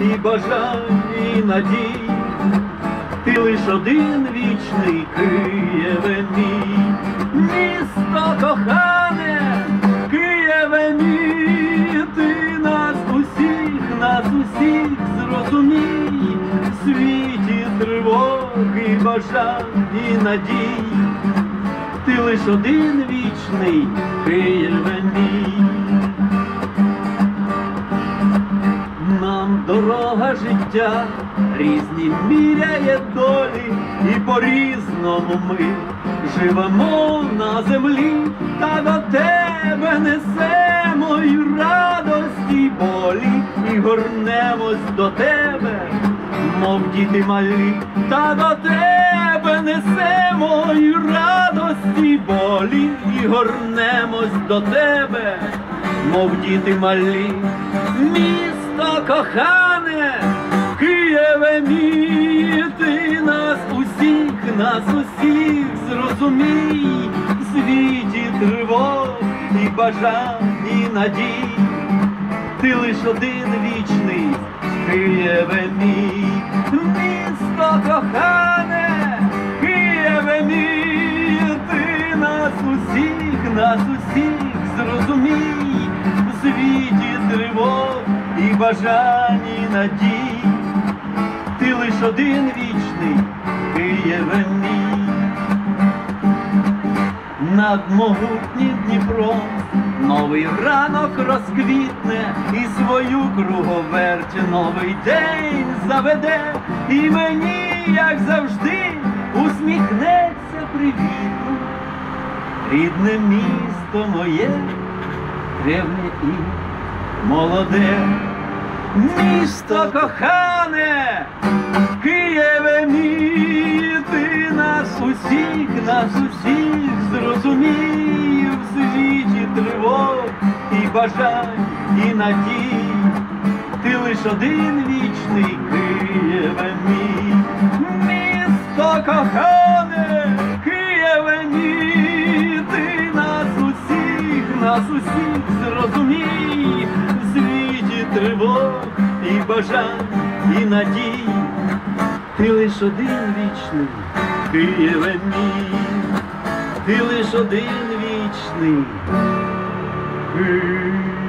і бажань, і надій. Ти лиш один вічний Києве мій, місто кохане, Києве мій, ти нас усіх, нас усіх зрозумій, в світі тривоги, бажань і надій, ти лиш один вічний Києве мій. Дорога життя різні міряє долі, і по-різному ми живемо на землі, та до тебе несемо й радості, й болі, і горнемось до тебе, мов діти малі, та до тебе несемо й радості, й болі, і горнемось до тебе, мов діти малі, місто кохане, Києве мій, ти нас усіх, нас усіх зрозумій, в світі тривог і бажань, і надій, ти лиш один вічний, Києве мій, місто кохане, Києве мій, ти нас усіх, нас усіх зрозумій, в світі тривог і бажань, і надій, ти лиш один вічний, Києве мій над могутнім Дніпром новий ранок розквітне і свою круговерть новий день заведе, і мені, як завжди, усміхнеться привітно. Рідне місто моє, древнє і молоде, місто кохане, Києве мій, ти нас усіх, нас усіх зрозумій в світі тривог і бажань, і надій. Ти лиш один вічний Києве мій, місто кохане, Києве мій, ти нас усіх, нас усіх зрозумій світі тривог і бажань, і надій. Ти лиш один вічний, Києве мій, ти лиш один вічний. Києве